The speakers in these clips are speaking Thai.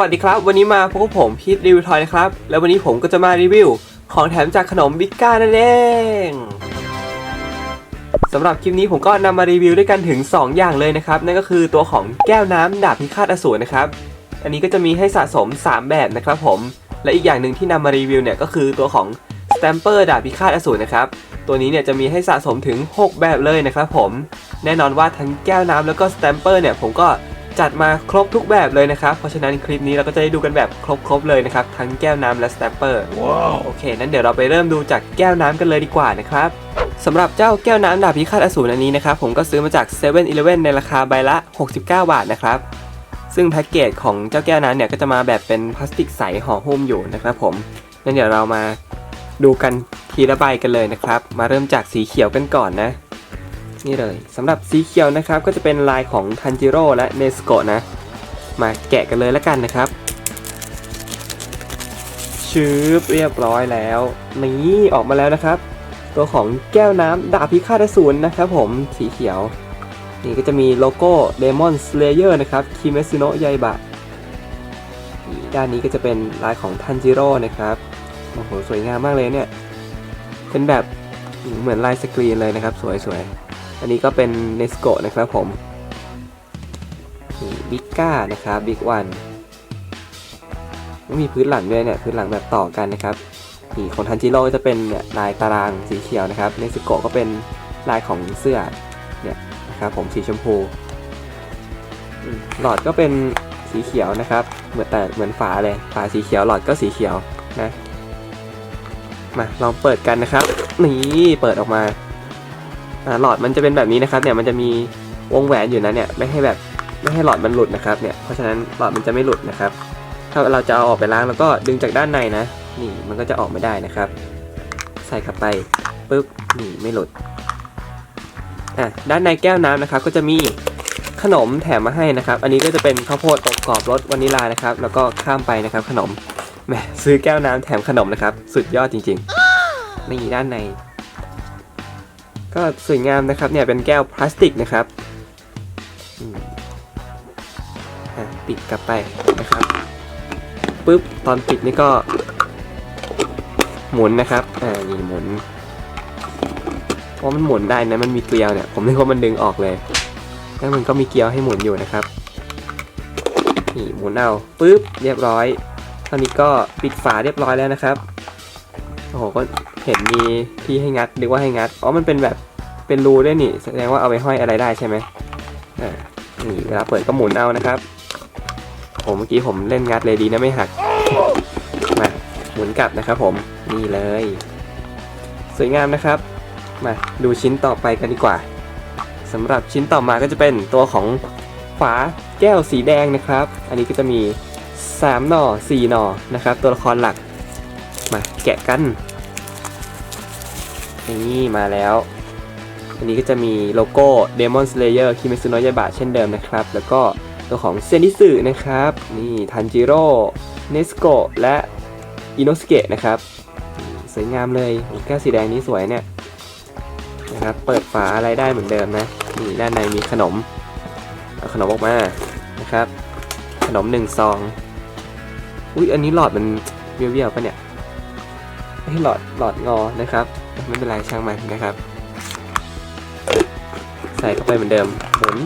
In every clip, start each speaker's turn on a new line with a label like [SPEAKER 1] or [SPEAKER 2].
[SPEAKER 1] สวัสดีครับ วันนี้มาพบกับผมพีทรีวิวทอยนะครับ แล้ววันนี้ผมก็จะมารีวิว ของแถมจากขนมบิ๊กก้านั่นเองสำหรับคลิปนี้ผมก็นำมารีวิวด้วยกันถึง 2 อย่างเลยนะครับ นั่นก็คือตัวของแก้วน้ำดาบพิฆาตอสูรนะครับ อันนี้ก็จะมีให้สะสม 3 แบบนะครับผม และอีกอย่างหนึ่งที่นำมารีวิวเนี่ยก็คือตัวของสแตมเปอร์ดาบพิฆาตอสูรนะครับ ตัวนี้เนี่ยจะมีให้สะสมถึง 6 แบบเลยนะครับผม แน่นอนว่าทั้งแก้วน้ำแล้วก็สแตมเปอร์เนี่ยผมก็ จัดมาครบทุกแบบเลยนะครับ เพราะฉะนั้นคลิปนี้เราก็จะได้ดูกันแบบครบๆเลยนะครับ ทั้งแก้วน้ำและสแตมเปอร์โอเค นั้นเดี๋ยวเราไปเริ่มดูจากแก้วน้ำกันเลยดีกว่านะครับสำหรับเจ้าแก้วน้ำดาบพิฆาตอสูรอันนี้นะครับผมก็ซื้อมาจาก7 e เ e ่ e อในราคาใบละ 69 บาทนะครับซึ่งแพ็กเกจของเจ้าแก้วน้ำเนี่ยก็จะมาแบบเป็นพลาสติกใสห่อหุ้มอยู่นะครับผมงั้นเดี๋ยวเรามาดูกันทีละใบกันเลยนะครับ มาเริ่มจากสีเขียวกันก่อนนะ นี่เลยสำหรับสีเขียวนะครับก็จะเป็นลายของทันจิโร่และเนสโกะนะ มาแกะกันเลยแล้วกันนะครับชืบเรียบร้อยแล้วนี่ออกมาแล้วนะครับ ตัวของแก้วน้ำดาบพิฆาตอสูรนะครับผมสีเขียว นี่ก็จะมีโลโก้ Demon Slayer นะครับคิเมซุโนะยายบะด้านนี้ก็จะเป็นลายของทันจิโร่นะครับโอ้โหสวยงามมากเลยเนี่ย เป็นแบบเหมือนลายสกรีนเลยนะครับ สวยๆ อันนี้ก็เป็นเนสโกนะครับผมบิ๊กก้านะครับบิ๊กวันมีพื้นหลังด้วยเนี่ยพื้นหลังแบบต่อกันนะครับนี่ของทันจิโร่จะเป็นเนี่ยลายตารางสีเขียวนะครับเนสโกก็เป็นลายของเสื้อเนี่ยนะครับผมสีชมพูหลอดก็เป็นสีเขียวนะครับ เหมือนแต่เหมือนฝาเลยฝาสีเขียวหลอดก็สีเขียวนะมาลองเปิดกันนะครับ นี่เปิดออกมา หลอดมันจะเป็นแบบนี้นะครับเนี่ยมันจะมีวงแหวนอยู่นะเนี่ยไม่ให้แบบไม่ให้หลอดมันหลุดนะครับเนี่ยเพราะฉะนั้นหลอดมันจะไม่หลุดนะครับ ถ้าเราจะเอาออกไปล้างแล้วก็ดึงจากด้านในนะ นี่มันก็จะออกไม่ได้นะครับ ใส่เข้าไปปุ๊บนี่ไม่หลุดอะด้านในแก้วน้ำนะครับ ก็จะมีขนมแถมมาให้นะครับ อันนี้ก็จะเป็นข้าวโพดอบกรอบรสวานิลานะครับ แล้วก็ข้ามไปนะครับ ขนมแหมซื้อแก้วน้ำแถมขนมนะครับ สุดยอดจริงๆนี่ด้านใน ก็สวยงามนะครับเนี่ยเป็นแก้วพลาสติกนะครับปิดกลับไปนะครับปุ๊บตอนปิดนี่ก็ หมุนนะครับอ่านี่หมุนเพราะมันหมุนได้นะมันมีเกลียวเนี่ยผมนึกว่ามันดึงออกเลยแล้วมันก็มีเกลียวให้หมุนอยู่นะครับนี่หมุนเอาปุ๊บเรียบร้อยตอนนี้ก็ปิดฝาเรียบร้อยแล้วนะครับโอ้โหก็ เห็นมีที่ให้งัดนึกว่าให้งัด อ๋อ มันเป็นแบบเป็นรูด้วยนี่ แสดงว่าเอาไปห้อยอะไรได้ใช่ไหมอ่านี่เวลาเปิดก็หมุนเอานะครับผมเมื่อกี้ผมเล่นงัดเลยดีนะไม่หัก มาหมุนกลับนะครับผม นี่เลย สวยงามนะครับ มาดูชิ้นต่อไปกันดีกว่าสำหรับชิ้นต่อมาก็จะเป็นตัวของฝาแก้วสีแดงนะครับ อันนี้ก็จะมี3หน่อ4หน่อนะครับ ตัวละครหลัก มาแกะกัน นี่มาแล้ว อันนี้ก็จะมีโลโก้ Demon Slayer คิเมซุโนะยาบะเช่นเดิมนะครับ แล้วก็ตัวของเซนิสึนะครับ นี่ทันจิโร่เนสโกะและอินโนสเกะนะครับ สวยงามเลยแก้วสีแดงนี้สวยเนี่ยนะครับ เปิดฝาอะไรได้เหมือนเดิมนะ นี่ด้านในมีขนม เอาขนมออกมา นะครับ ขนมหนึ่งซอง อุ้ยอันนี้หลอดมันเบี้ยวๆปะเนี่ย ให้หลอดหลอดงอนะครับ ไม่เป็นไรช่างมันนะครับ ใส่เข้าไปเหมือนเดิมหมุน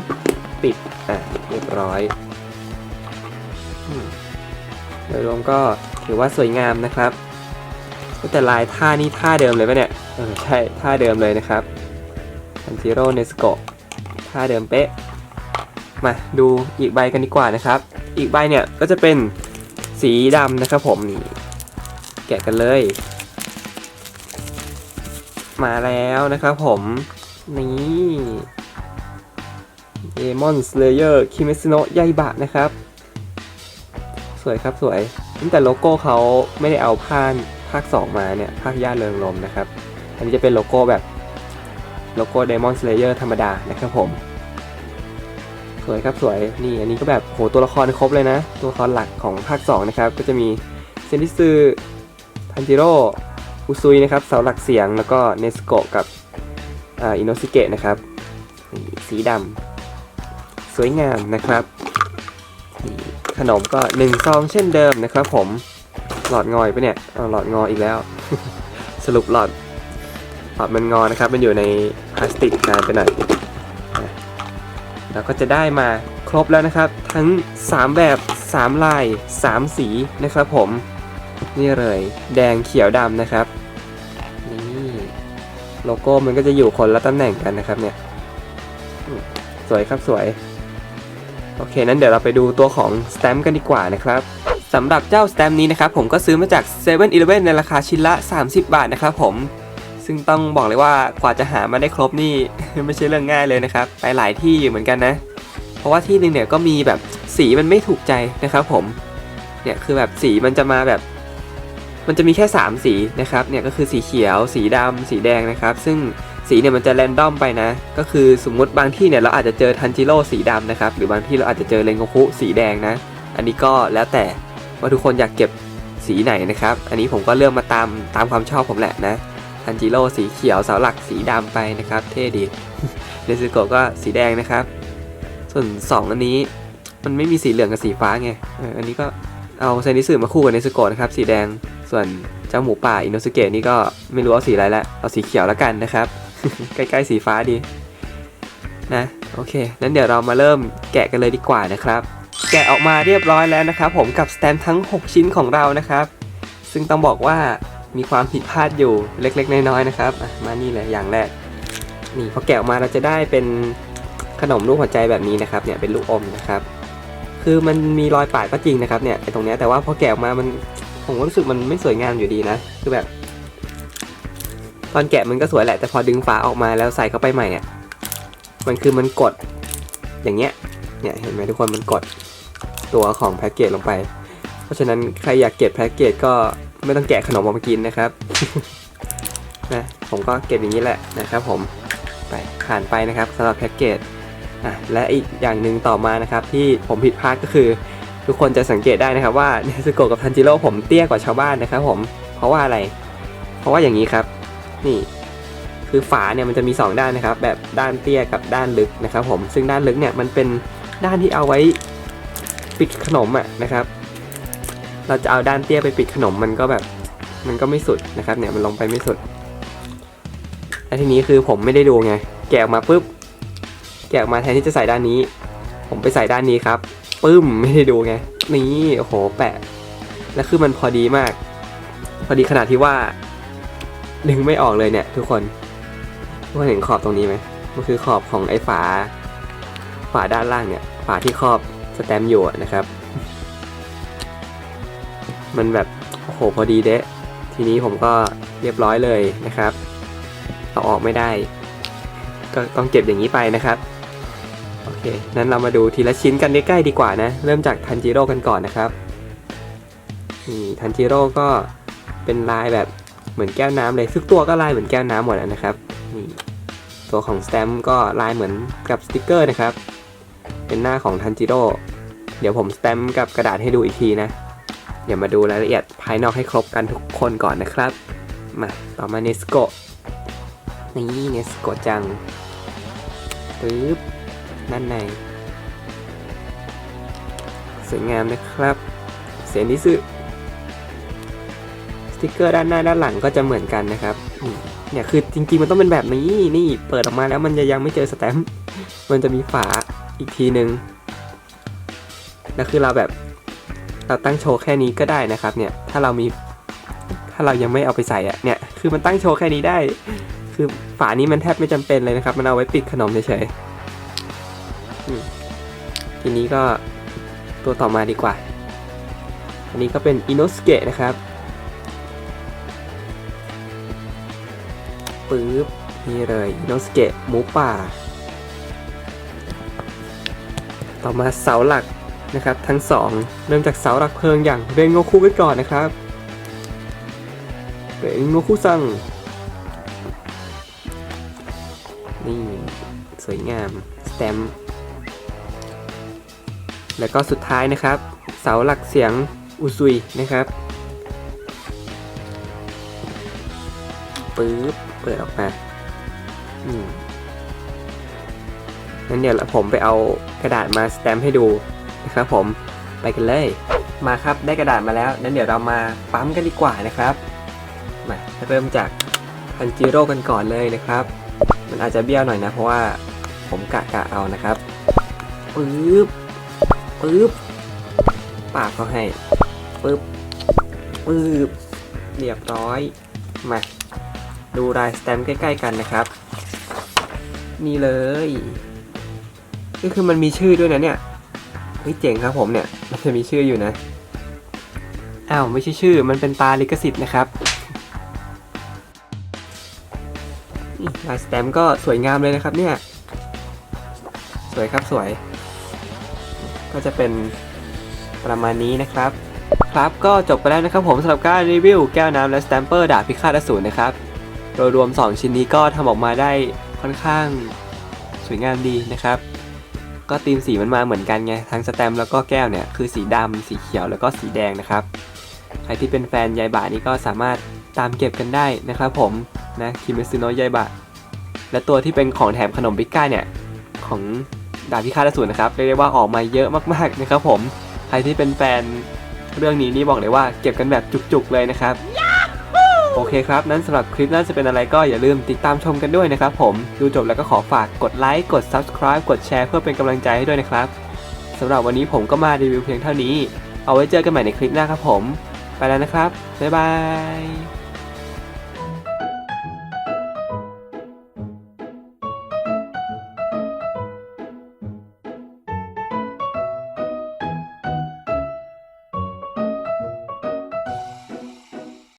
[SPEAKER 1] ปิดอะเรียบร้อยโดยรวมก็ถือว่าสวยงามนะครับแต่ลายท่านี่ท่าเดิมเลยปะเนี่ยเออใช่ท่าเดิมเลยนะครับอันจิโร่เนสโกท่าเดิมเป๊ะ มาดูอีกใบกันดีกว่านะครับ อีกใบเนี่ยก็จะเป็นสีดำนะครับผมนี่แกะกันเลย มาแล้วนะครับผม นี่ Demon Slayer คิเมซุโนะยายบะนะครับ สวยครับสวยตั้งแต่โลโก้เขาไม่ได้เอาผ้านภาค 2 มาเนี่ย ภาคย่าเริงลมนะครับ อันนี้จะเป็นโลโก้แบบโลโก้ Demon Slayer ธรรมดานะครับผม สวยครับสวยนี่อันนี้ก็แบบโหตัวละครครบเลยนะ ตัวละครหลักของภาค 2 นะครับ ก็จะมีเซนิซึทันจิโร่ อุซุยนะครับเสาหลักเสียงแล้วก็เนสโกะกับอินโนสเกะนะครับ สีดำสวยงามนะครับขนมก็หนึ่งซองเช่นเดิมนะครับผมหลอดงอยไปะเนี่ยเอาหลอดงออีกแล้ว สรุปหลอดหลอดมันงอนะครับ มันอยู่ในพลาสติกนานไปหน่อยเราก็จะได้มาครบแล้วนะครับ ทั้ง 3 แบบ 3 ลาย 3 สีนะครับผม นี่เลย แดงเขียวดำนะครับ นี่โลโก้มันก็จะอยู่คนละตำแหน่งกันนะครับเนี่ย สวยครับสวย โอเค นั้นเดี๋ยวเราไปดูตัวของสแตมป์กันดีกว่านะครับสำหรับเจ้าสแตมป์นี้นะครับผมก็ซื้อมาจาก7 e เ e ่ e อในราคาชิ้นละ 30 บาทนะครับผม ซึ่งต้องบอกเลยว่ากว่าจะหามาได้ครบนี่ ไม่ใช่เรื่องง่ายเลยนะครับ ไปหลายที่อยู่เหมือนกันนะ เพราะว่าที่หนึ่งเนี่ยก็มีแบบสีมันไม่ถูกใจนะครับผม เนี่ยคือแบบสีมันจะมาแบบ มันจะมีแค่ 3 สีนะครับเนี่ยก็คือสีเขียว สีดำสีแดงนะครับ ซึ่งสีเนี่ยมันจะแรนดอมไปนะ ก็คือสมมุติบางที่เนี่ยเราอาจจะเจอทันจิโร่สีดำนะครับ หรือบางที่เราอาจจะเจอเรนโกคุสีแดงนะ อันนี้ก็แล้วแต่ว่าทุกคนอยากเก็บสีไหนนะครับ อันนี้ผมก็เลือกมาตามตามความชอบผมแหละนะ ทันจิโร่สีเขียวเสาหลักสีดำไปนะครับ เท่ดีเนซึโกะก็สีแดงนะครับ ส่วน 2 อันนี้มันไม่มีสีเหลืองกับสีฟ้าไงอันนี้ก็เอาไซนิสึมาคู่กับเนซึโกะนะครับ สีแดง ส่วนเจ้าหมูป่าอินโนสเกะนี่ก็ไม่รู้เอาสีอะไรละเอาสีเขียวแล้วกันนะครับ ใกล้ๆสีฟ้าดีนะโอเคนั้นเดี๋ยวเรามาเริ่มแกะกันเลยดีกว่านะครับ แกะออกมาเรียบร้อยแล้วนะครับ ผมกับสแตมทั้ง 6 ชิ้นของเรานะครับ ซึ่งต้องบอกว่ามีความผิดพลาดอยู่เล็กๆ น้อยๆนะครับมานี่เลยอย่างแรกนี่พอแกะออกมาเราจะได้เป็นขนมรูปหัวใจแบบนี้นะครับเนี่ยเป็นลูกอมนะครับ คือมันมีรอยปาดก็จริงนะครับเนี่ยไอ้ตรงนี้แต่ว่าพอแกะออกมามัน ผมก็รู้สึกมันไม่สวยงามอยู่ดีนะ คือแบบ ตอนแกะมันก็สวยแหละ แต่พอดึงฝาออกมาแล้วใส่เข้าไปใหม่เนี่ยมันคือมันกด อย่างเงี้ย เนี่ยเห็นไหมทุกคนมันกดตัวของแพ็กเกจลงไป เพราะฉะนั้นใครอยากเก็บแพ็กเกจก็ไม่ต้องแกะขนมออกมากินนะครับ นะ ผมก็เก็บอย่างนี้แหละนะครับ ผม ไปผ่านไปนะครับสำหรับแพ็กเกจอะและอีกอย่างหนึ่งต่อมานะครับที่ผมผิดพลาดก็คือ ทุกคนจะสังเกตได้นะครับว่าเนสโกะกับทันจิโร่ผมเตี้ยกว่าชาวบ้านนะครับผมเพราะว่าอะไร เพราะว่าอย่างนี้ครับ นี่ คือฝาเนี่ยมันจะมี 2 ด้านนะครับ แบบด้านเตี้ยกับด้านลึกนะครับผมซึ่งด้านลึกเนี่ยมันเป็นด้านที่เอาไว้ปิดขนมอะนะครับ เราจะเอาด้านเตี้ยไปปิดขนมมันก็แบบมันก็ไม่สุดนะครับ เนี่ยมันลงไปไม่สุดและทีนี้คือผมไม่ได้ดูไง แกะออกมาปุ๊บ แกะออกมาแทนที่จะใส่ด้านนี้ ผมไปใส่ด้านนี้ครับ ปึ้มไม่ได้ดูไง นี่โอ้โหแปะ แล้วคือมันพอดีมาก พอดีขนาดที่ว่าดึงไม่ออกเลยเนี่ย ทุกคนทุกคนเห็นขอบตรงนี้ไหมมันคือขอบของไอ้ฝา ฝาด้านล่างเนี่ย ฝาที่ครอบสแตมป์อยู่นะครับ มันแบบโอ้โหพอดีเดะทีนี้ผมก็เรียบร้อยเลยนะครับเอาออกไม่ได้ ก็ต้องเก็บอย่างนี้ไปนะครับ เคนั้นเรามาดูทีละชิ้นกันใกล้ๆดีกว่านะ เริ่มจากทันจิโร่กันก่อนนะครับนี่ทันจิโร่ก็เป็นลายแบบเหมือนแก้วน้ำเลยทุกตัวก็ลายเหมือนแก้วน้ำหมดแล้วนะครับนี่ตัวของสแตมก็ลายเหมือนกับสติกเกอร์นะครับ เป็นหน้าของทันจิโร่เดี๋ยวผมสแตมกับกระดาษให้ดูอีกทีนะ เดี๋ยวมาดูรายละเอียดภายนอกให้ครบกันทุกคนก่อนนะครับ มาต่อมาเนสโกนี่เนสโกจังปึ๊บ ด้านใน สวยงามนะครับ เสียนิสึสติกเกอร์ด้านหน้าด้านหลังก็จะเหมือนกันนะครับเนี่ยคือจริงๆมันต้องเป็นแบบนี้นี่เปิดออกมาแล้วมันจะยังไม่เจอสแตมป์มันจะมีฝาอีกทีนึงแล้วคือเราแบบเราตั้งโชว์แค่นี้ก็ได้นะครับเนี่ยถ้าเรามีถ้าเรายังไม่เอาไปใส่อะเนี่ยคือมันตั้งโชว์แค่นี้ได้ คือฝานี้มันแทบไม่จำเป็นเลยนะครับ มันเอาไว้ปิดขนมเฉยๆ ทีนี้ก็ตัวต่อมาดีกว่า อันนี้ก็เป็นอินโนสเกะนะครับปึ๊บนี่เลยอินโนสเกะหมูป่า ต่อมาเสาหลักนะครับ ทั้งสองเริ่มจากเสาหลักเพลิงอย่างเรนโงคุกันก่อนนะครับเรนโงคุซังนี่ สวยงาม สแตมป์ แล้วก็สุดท้ายนะครับ เสาหลักเสียงอุซุยนะครับปึ๊บเปิดออกมาอืมงั้นเดี๋ยวผมไปเอากระดาษมาสแตมป์ให้ดูนะครับผมไปกันเลย มาครับได้กระดาษมาแล้วนั้นเดี๋ยวเรามาปั๊มกันดีกว่านะครับมาเริ่มจากทันจิโร่กันก่อนเลยนะครับ มันอาจจะเบี้ยวหน่อยนะ เพราะว่าผมกะกะเอานะครับปึ๊บ ปึ๊บปากเขาให้ปึ๊บปึ๊บเรียบร้อยมาดูลายสแตมป์ใกล้ ๆ กันนะครับ นี่เลย ก็คือมันมีชื่อด้วยนะเนี่ยเฮ้ยเจ๋งครับผมเนี่ย มันจะมีชื่ออยู่นะอ้าวไม่ใช่ชื่อ มันเป็นตาลิขสิทธิ์นะครับลายสแตมป์ก็สวยงามเลยนะครับเนี่ย สวยครับสวย ก็จะเป็นประมาณนี้นะครับ ครับก็จบไปแล้วนะครับผมสำหรับการรีวิวแก้วน้ำและสแตมเปอร์ดาบพิฆาตอสูรนะครับ โดยรวม 2 ชิ้นนี้ก็ทำออกมาได้ค่อนข้างสวยงามดีนะครับ ก็ธีมสีมันมาเหมือนกันไงทั้งสแตมแล้วก็แก้วเนี่ยคือสีดำสีเขียวแล้วก็สีแดงนะครับ ใครที่เป็นแฟนยายบะนี่ก็สามารถตามเก็บกันได้นะครับผมนะคิเมซึโนะยายบะและตัวที่เป็นของแถมขนมบิกก้าเนี่ยของ ดาบพิฆาตอสูรนะครับเรียกได้ว่าออกมาเยอะมากๆนะครับผมใครที่เป็นแฟนเรื่องนี้นี่บอกเลยว่าเก็บกันแบบจุกๆเลยนะครับโอเคครับ นั้นสำหรับคลิปน่าจะเป็นอะไรก็อย่าลืมติดตามชมกันด้วยนะครับผม ดูจบแล้วก็ขอฝากกดไลค์ กด Subscribe กดแชร์เพื่อเป็นกำลังใจให้ด้วยนะครับสำหรับวันนี้ผมก็มารีวิวเพียงเท่านี้ เอาไว้เจอกันใหม่ในคลิปหน้าครับผม ไปแล้วนะครับ บ๊ายบาย